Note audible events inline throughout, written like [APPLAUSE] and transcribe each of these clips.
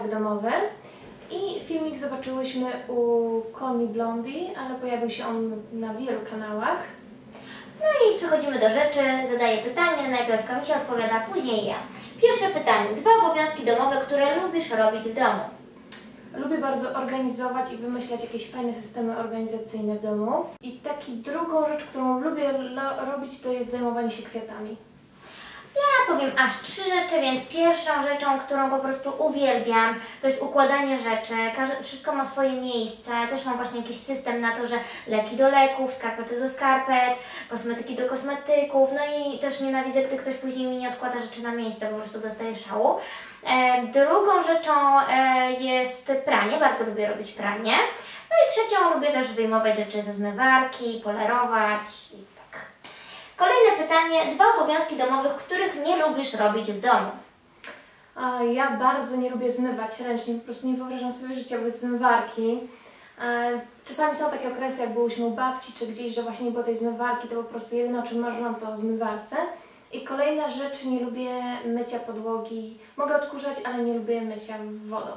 targ domowy i filmik zobaczyłyśmy u Me Blondie, ale pojawił się on na wielu kanałach. No i przechodzimy do rzeczy, zadaję pytanie, najpierw Kamisia odpowiada, później ja. Pierwsze pytanie, dwa obowiązki domowe, które lubisz robić w domu. Lubię bardzo organizować i wymyślać jakieś fajne systemy organizacyjne w domu. I taki drugą rzecz, którą lubię robić, to jest zajmowanie się kwiatami. Ja powiem aż trzy rzeczy, więc pierwszą rzeczą, którą po prostu uwielbiam, to jest układanie rzeczy. Każde, wszystko ma swoje miejsce. Też mam właśnie jakiś system na to, że leki do leków, skarpety do skarpet, kosmetyki do kosmetyków. No i też nienawidzę, gdy ktoś później mi nie odkłada rzeczy na miejsce, po prostu dostaję szału. E, drugą rzeczą e, jest pranie. Bardzo lubię robić pranie. No i trzecią lubię też wyjmować rzeczy ze zmywarki, polerować i tak. Kolejne pytanie. Dwa obowiązki domowych, których nie lubisz robić w domu. Ja bardzo nie lubię zmywać ręcznie, po prostu nie wyobrażam sobie życia bez zmywarki. Czasami są takie okresy, jak byłyśmy u babci czy gdzieś, że właśnie nie było tej zmywarki, to po prostu jedyne o czym marzyłam to o zmywarce. I kolejna rzecz, nie lubię mycia podłogi. Mogę odkurzać, ale nie lubię mycia wodą.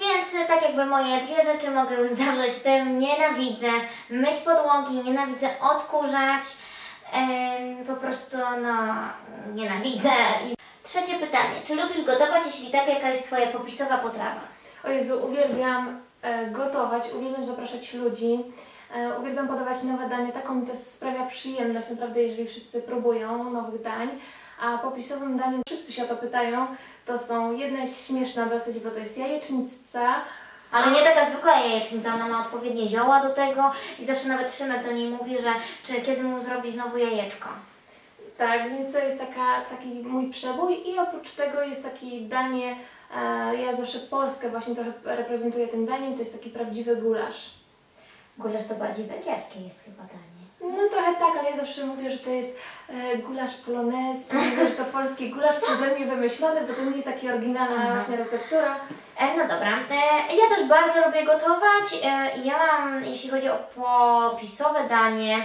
Więc e, tak jakby moje dwie rzeczy mogę już zawrzeć tym. Nienawidzę myć podłogi, nienawidzę odkurzać. Po prostu no nienawidzę. I trzecie pytanie. Czy lubisz gotować? Jeśli tak, jaka jest Twoja popisowa potrawa? O Jezu, uwielbiam e, gotować, uwielbiam zapraszać ludzi, e, uwielbiam podawać nowe dania. Taką to sprawia przyjemność naprawdę, jeżeli wszyscy próbują nowych dań. A popisowym daniem, wszyscy się o to pytają, to są, jedna jest śmieszna dosyć, bo to jest jajecznica, Ale nie taka zwykła jajecznica, ona ma odpowiednie zioła do tego i zawsze nawet Szymek do niej mówi, że czy kiedy mu zrobi znowu jajeczko. Tak, więc to jest taka, taki mój przebój i oprócz tego jest takie danie, e, ja zawsze Polskę właśnie trochę reprezentuję tym daniem, to jest taki prawdziwy gulasz. Gulasz to bardziej węgierskie jest chyba danie. No trochę tak, ale ja zawsze mówię, że to jest e, gulasz polonez, [LAUGHS] że to polski gulasz przeze mnie wymyślony, bo to nie jest taka oryginalna Aha. właśnie receptura. E, no dobra, e, ja też bardzo lubię gotować. E, ja mam, jeśli chodzi o popisowe danie,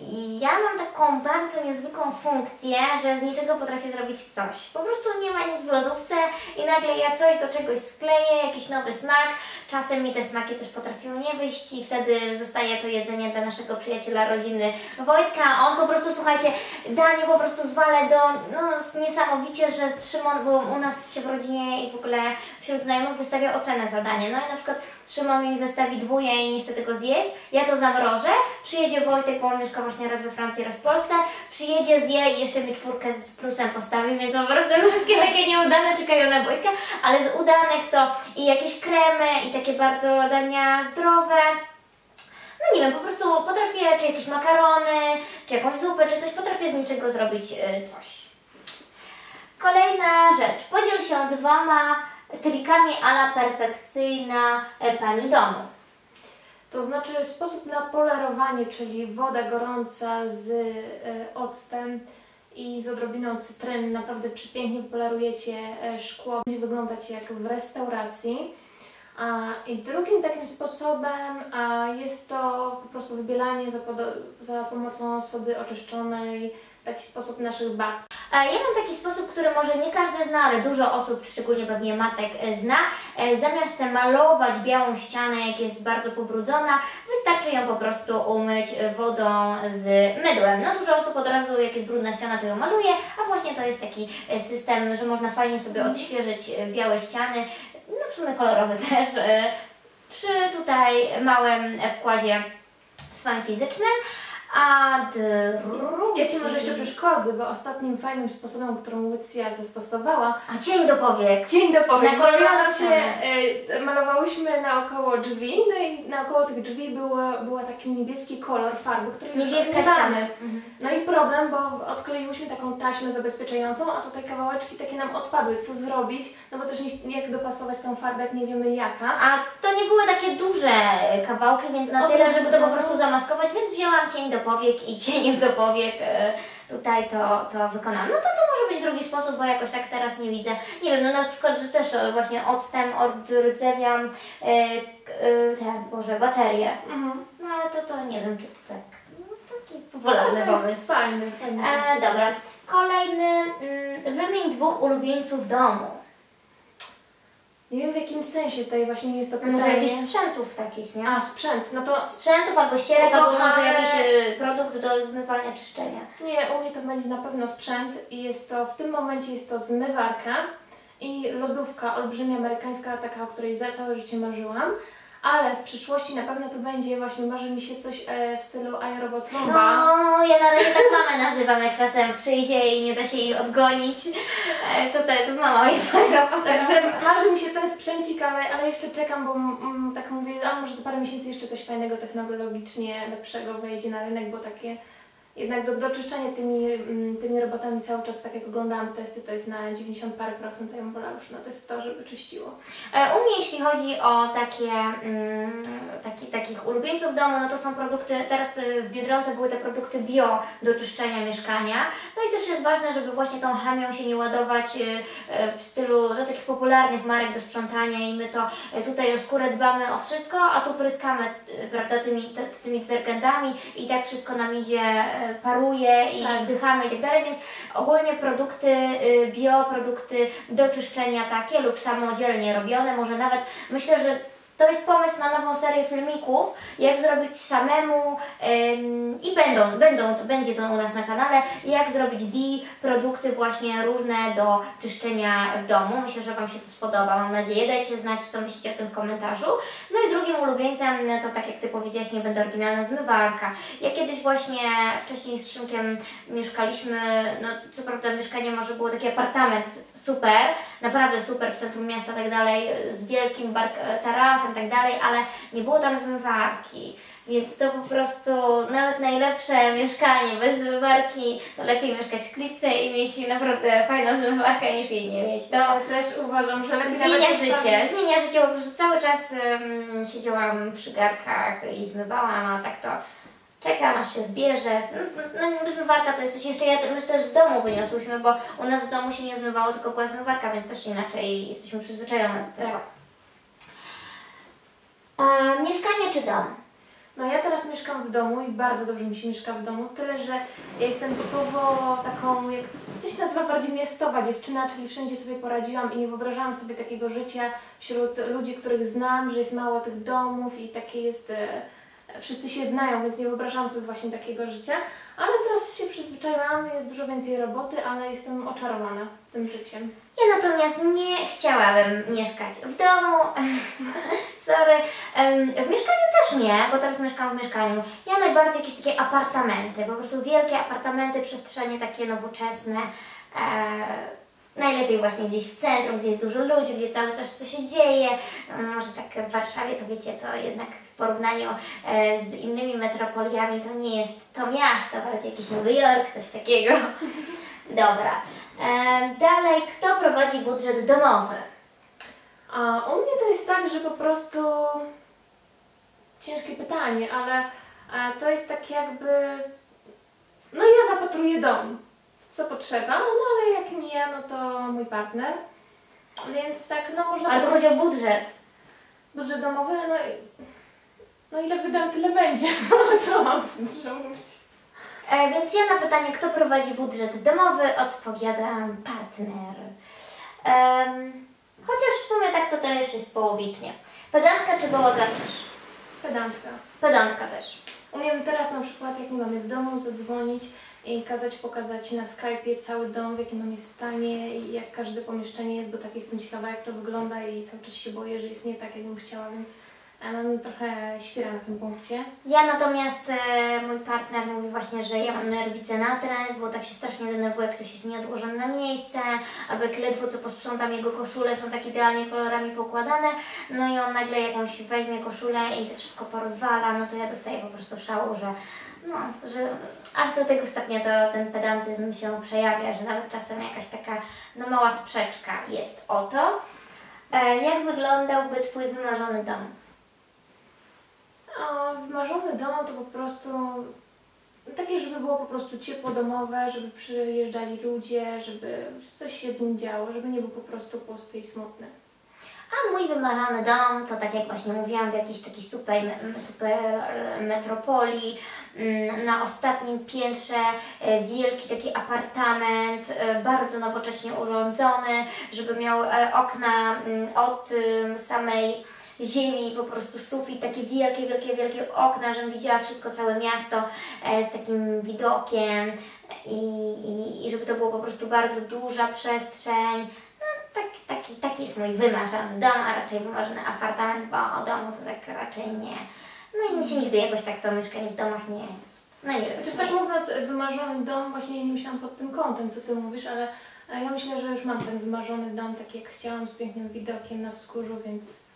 i ja mam taką bardzo niezwykłą funkcję, że z niczego potrafię zrobić coś. Po prostu nie ma nic w lodówce i nagle ja coś do czegoś skleję, jakiś nowy smak. Czasem mi te smaki też potrafią nie wyjść i wtedy zostaje to jedzenie dla naszego przyjaciela rodziny Wojtka. On po prostu, słuchajcie, danie po prostu zwalę do, no niesamowicie, że Szymon, bo u nas się w rodzinie i w ogóle wśród znajomych wystawia ocenę za danie. No i na przykład Szymon mi wystawi dwóje i nie chce tego zjeść, ja to zamrożę, przyjedzie Wojtek, bo on mieszka właśnie raz we Francji, raz w Polsce, przyjedzie, zje i jeszcze mi czwórkę z plusem postawi, więc po prostu [LAUGHS] wszystkie takie nieudane czekają na Wojtka, ale z udanych to i jakieś kremy, i takie bardzo dania zdrowe, no nie wiem, po prostu potrafię, czy jakieś makarony, czy jakąś zupę, czy coś, potrafię z niczego zrobić y, coś. Kolejna rzecz. Podziel się dwoma trikami ala perfekcyjna e, pani domu. To znaczy sposób na polerowanie, czyli woda gorąca z e, octem i z odrobiną cytryny. Naprawdę przepięknie polerujecie e, szkło. Będzie wyglądać jak w restauracji. I drugim takim sposobem jest to po prostu wybielanie za, pomocą sody oczyszczonej w taki sposób naszych barw. E, Ja mam taki sposób, który może nie każdy zna, ale dużo osób, szczególnie pewnie matek, e, zna. E, Zamiast malować białą ścianę, jak jest bardzo pobrudzona, wystarczy ją po prostu umyć wodą z mydłem. No dużo osób od razu, jak jest brudna ściana, to ją maluje, a właśnie to jest taki system, że można fajnie sobie odświeżyć e, białe ściany, no w sumie kolorowe [LAUGHS] też, przy tutaj małym wkładzie swoim fizycznym. A drugi... Ja Ci może jeszcze przeszkodzę, bo ostatnim fajnym sposobem, którą Lucja zastosowała, A cień do powiek. Dzień do powiek. Na ściany. y, malowałyśmy naokoło drzwi, no i naokoło tych drzwi było, była taki niebieski kolor farby, który Niebieska nie ściana. mamy. No i problem, bo odkleiłyśmy taką taśmę zabezpieczającą, a tutaj kawałeczki takie nam odpadły. Co zrobić? No bo też nie, jak dopasować tą farbę, jak nie wiemy jaka. A to nie były takie duże kawałki, więc na tyle, żeby to po prostu zamaskować, więc wzięłam cień do powiek i [LAUGHS] cieniem do powiek e, tutaj to, to wykonałam. No to to może być drugi sposób, bo jakoś tak teraz nie widzę. Nie wiem, no na przykład, że też e, właśnie octem odrdzewiam e, te, Boże, baterie. Mhm. No ale to, to nie wiem, czy to tak, no taki popularny to pomysł. jest fajny, fajny E, dobra, kolejny, mm, wymień dwóch ulubieńców domu. Nie wiem w jakim sensie tutaj właśnie jest to No pytanie. może jakichś sprzętów takich, nie? A, sprzęt. No to Sprzętów albo ścierek, albo może jakiś y, produkt do zmywania, czyszczenia. nie, u mnie to będzie na pewno sprzęt i jest to, w tym momencie jest to zmywarka i lodówka olbrzymia amerykańska, taka, o której za całe życie marzyłam. Ale w przyszłości na pewno to będzie właśnie, marzy mi się coś e, w stylu aerobot Roomba. No, ja na razie tak mamę nazywam, jak czasem przyjdzie i nie da się jej odgonić. E, to, to, to mama jest aeroport. Także marzy mi się ten sprzęcik, ale, ale jeszcze czekam, bo mm, tak mówię, a może za parę miesięcy jeszcze coś fajnego technologicznie lepszego wejdzie na rynek, bo takie jednak do, do czyszczenia tymi, mm, tymi robotami cały czas, tak jak oglądałam testy, to jest na 90 parę procent, a ja bym wolała już na te 100, żeby czyściło. E, U mnie jeśli chodzi o takie, mm, taki, takich ulubieńców domu, no to są produkty, teraz y, w Biedronce były te produkty bio do czyszczenia mieszkania. No i też jest ważne, żeby właśnie tą chemią się nie ładować y, w stylu no, takich popularnych marek do sprzątania i my to tutaj o skórę dbamy o wszystko, a tu pryskamy prawda, tymi, tymi detergentami i tak wszystko nam idzie, paruje i Tak. wdychamy i tak dalej, więc ogólnie produkty y, bio, produkty do czyszczenia takie lub samodzielnie robione, może nawet myślę, że to jest pomysł na nową serię filmików, jak zrobić samemu ym, i będą, będą, będzie to u nas na kanale, jak zrobić D, produkty właśnie różne do czyszczenia w domu. Myślę, że Wam się to spodoba, mam nadzieję. Dajcie znać, co myślicie o tym w komentarzu. No i drugim ulubieńcem, no to tak jak Ty powiedziałaś, nie będę oryginalna, zmywarka. Ja kiedyś właśnie wcześniej z Szymkiem mieszkaliśmy, no co prawda mieszkanie może było taki apartament super, naprawdę super w centrum miasta tak dalej, z wielkim tarasem tak dalej, ale nie było tam zmywarki. Więc to po prostu nawet najlepsze mieszkanie bez zmywarki, to lepiej mieszkać w klitce i mieć naprawdę fajną zmywarkę niż jej nie mieć. To Ja też uważam, że lepiej Zmienia życie, zmienia życie, po prostu cały czas um, siedziałam przy garkach i zmywałam, a tak to czekam aż się zbierze. No, no no, zmywarka to jest coś jeszcze, ja, my też z domu wyniosłyśmy, bo u nas w domu się nie zmywało, tylko była zmywarka, więc też inaczej jesteśmy przyzwyczajone do tego. A, mieszkanie czy dom? No ja teraz mieszkam w domu i bardzo dobrze mi się mieszka w domu, tyle że ja jestem typowo taką, jak to się nazywa bardziej miastowa dziewczyna, czyli wszędzie sobie poradziłam i nie wyobrażałam sobie takiego życia wśród ludzi, których znam, że jest mało tych domów i takie jest, e, wszyscy się znają, więc nie wyobrażałam sobie właśnie takiego życia, ale teraz się przyzwyczaiłam, jest dużo więcej roboty, ale jestem oczarowana tym życiem. Ja natomiast nie chciałabym mieszkać w domu. [LAUGHS] Sorry. W mieszkaniu też nie, bo teraz mieszkam w mieszkaniu. Ja najbardziej jakieś takie apartamenty, po prostu wielkie apartamenty, przestrzenie takie nowoczesne. E, najlepiej właśnie gdzieś w centrum, gdzie jest dużo ludzi, gdzie cały czas coś się dzieje. Mm, Może tak w Warszawie to wiecie, to jednak porównaniu e, z innymi metropoliami to nie jest to miasto, bardziej jakiś Nowy Jork, coś takiego. [LAUGHS] Dobra. E, dalej, kto prowadzi budżet domowy? A u mnie to jest tak, że po prostu ciężkie pytanie, ale e, to jest tak jakby. No ja zapatruję dom, co potrzeba, no ale jak nie, no to mój partner. Więc tak, no można Ale to chodzi o budżet. budżet domowy, no, i- no ile wydam, tyle będzie. [LAUGHS] co mam tu mówić? E, więc ja na pytanie, kto prowadzi budżet domowy, odpowiadam partner. Em, chociaż w sumie tak to też jest połowicznie. Pedantka czy bałaganiarz? Pedantka. Pedantka też. Umiem teraz na przykład, jak nie mamy w domu, zadzwonić i kazać pokazać na Skype'ie cały dom, w jakim on jest stanie i jak każde pomieszczenie jest, bo tak jestem ciekawa, jak to wygląda i cały czas się boję, że jest nie tak, jakbym chciała, więc mam trochę świra na tym punkcie. Ja natomiast, e, mój partner mówi właśnie, że ja mam nerwice na trens, bo tak się strasznie denerwuję, jak coś jest nieodłożone na miejsce, albo jak ledwo co posprzątam, jego koszule są tak idealnie kolorami poukładane, no i on nagle jakąś weźmie koszulę i to wszystko porozwala, no to ja dostaję po prostu szału, że no, że aż do tego stopnia to ten pedantyzm się przejawia, że nawet czasem jakaś taka no mała sprzeczka jest o to. E, jak wyglądałby Twój wymarzony dom? A wymarzony dom to po prostu takie, żeby było po prostu ciepło domowe, żeby przyjeżdżali ludzie, żeby coś się w nim działo, żeby nie był po prostu pusty i smutny. A mój wymarzony dom to tak jak właśnie mówiłam w jakiejś takiej super, super metropolii, mm, na ostatnim piętrze e, wielki taki apartament, e, bardzo nowocześnie urządzony, żeby miał e, okna mm, od ym, samej ziemi, po prostu sufit, takie wielkie, wielkie, wielkie okna, żebym widziała wszystko, całe miasto e, z takim widokiem i, i, i żeby to było po prostu bardzo duża przestrzeń. No, tak, taki, taki jest mój wymarzony dom, a raczej wymarzony apartament, bo o domu to tak raczej nie. No i mi się nigdy jakoś tak to mieszkanie w domach nie... No nie wiem. Chociaż tak mówiąc, wymarzony dom, właśnie nie myślałam pod tym kątem, co Ty mówisz, ale ja myślę, że już mam ten wymarzony dom, tak jak chciałam, z pięknym widokiem na wzgórzu, więc,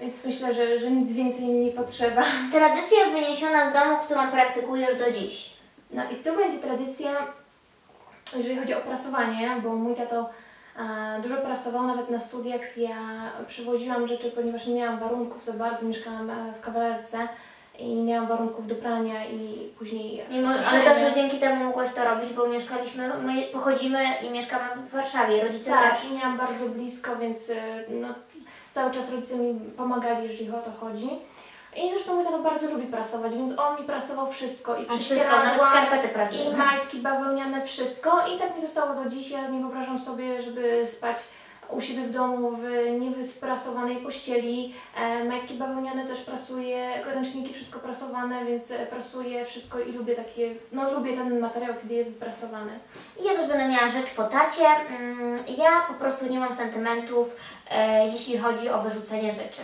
więc myślę, że, że nic więcej mi nie potrzeba. Tradycja wyniesiona z domu, którą praktykujesz do dziś. No i tu będzie tradycja, jeżeli chodzi o prasowanie, bo mój tato e, dużo prasował, nawet na studiach ja przywoziłam rzeczy, ponieważ nie miałam warunków za bardzo, mieszkałam e, w kawalerce i nie miałam warunków do prania i później Mimo, ale także dzięki temu mogłaś to robić, bo mieszkaliśmy, my pochodzimy i mieszkamy w Warszawie, rodzice Tak, też. i miałam bardzo blisko, więc y, no, cały czas rodzice mi pomagali, jeżeli o to chodzi. I zresztą mój tato bardzo lubi prasować, więc on mi prasował wszystko i prześcieradła, skarpety i prasujemy. majtki bawełniane, wszystko. I tak mi zostało do dziś. Ja nie wyobrażam sobie, żeby spać u siebie w domu w niewysprasowanej pościeli. E, majtki bawełniane też prasuję, ręczniki wszystko prasowane, więc e, prasuję wszystko i lubię takie, no lubię ten materiał, kiedy jest wyprasowany. I ja też będę miała rzecz po tacie. Mm, Ja po prostu nie mam sentymentów, e, jeśli chodzi o wyrzucenie rzeczy.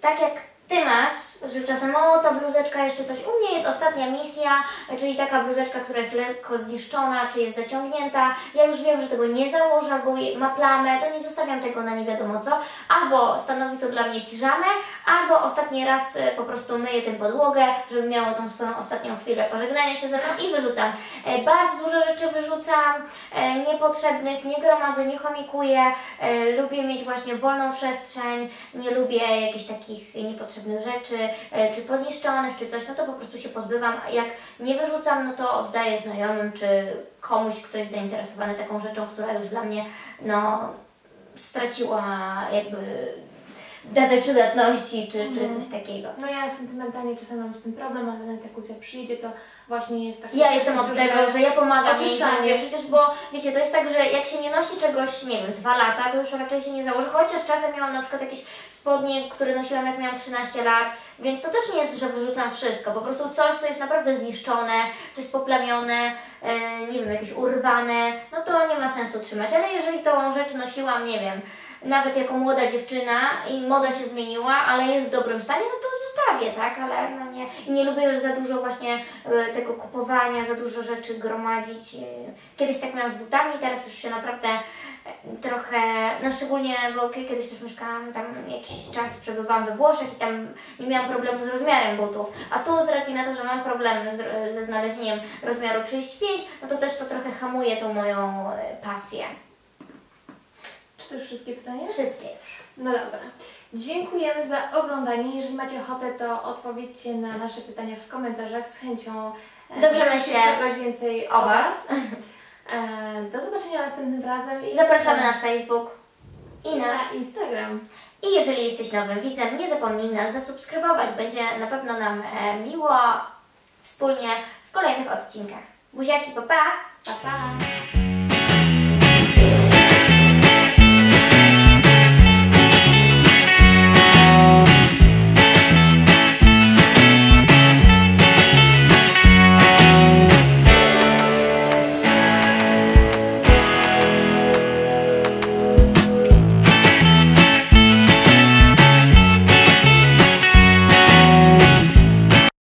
Tak jak ty masz, że czasem o ta bluzeczka jeszcze coś. U mnie jest ostatnia misja, czyli taka bluzeczka, która jest lekko zniszczona, czy jest zaciągnięta. Ja już wiem, że tego nie założę, albo ma plamę, to nie zostawiam tego na nie wiadomo co. Albo stanowi to dla mnie piżamę, albo ostatni raz e, po prostu myję tę podłogę, żeby miało tą swoją ostatnią chwilę pożegnania się ze mną i wyrzucam. E, Bardzo dużo rzeczy wyrzucam, e, niepotrzebnych, nie gromadzę, nie chomikuję. Lubię mieć właśnie wolną przestrzeń, nie lubię jakichś takich niepotrzebnych rzeczy, e, czy poniszczonych, czy coś, no to po prostu się pozbywam. A Jak nie wyrzucam, no to oddaję znajomym, czy komuś, kto jest zainteresowany taką rzeczą, która już dla mnie, no, straciła jakby datę przydatności, czy, czy Mhm. coś takiego. No ja sentymentalnie czasem mam z tym problem, ale jak jak przyjdzie, to właśnie jest takie... Ja jestem od tego, że ja pomagam oczyszczanie. przecież, bo wiecie, to jest tak, że jak się nie nosi czegoś, nie wiem, dwa lata, to już raczej się nie założy, chociaż czasem miałam na przykład jakieś spodnie, które nosiłam jak miałam 13 lat, więc to też nie jest, że wyrzucam wszystko, po prostu coś, co jest naprawdę zniszczone, coś poplamione, e, nie wiem, jakieś urwane, no to nie ma sensu trzymać, ale jeżeli tą rzecz nosiłam, nie wiem, nawet jako młoda dziewczyna i moda się zmieniła, ale jest w dobrym stanie, no to zostawię, tak, ale no nie, i nie lubię już za dużo właśnie e, tego kupowania, za dużo rzeczy gromadzić. e. Kiedyś tak miałam z butami, teraz już się naprawdę e, trochę, no szczególnie, bo kie- kiedyś też mieszkałam tam jakiś czas, przebywałam we Włoszech i tam nie miałam problemu z rozmiarem butów, a tu z racji na to, że mam problemy z, ze znalezieniem rozmiaru 35, no to też to trochę hamuje tą moją pasję. Czy to już wszystkie pytania? Wszystkie już. No dobra. Dziękujemy za oglądanie. Jeżeli macie ochotę, to odpowiedzcie na nasze pytania w komentarzach. Z chęcią e, Dowiemy się czegoś więcej O Was. [LAUGHS] E, Do zobaczenia następnym razem. I Zapraszamy na Facebook i i na na Instagram. I jeżeli jesteś nowym widzem, nie zapomnij nas zasubskrybować. Będzie na pewno nam e, miło wspólnie w kolejnych odcinkach. Buziaki, pa pa! Pa, pa!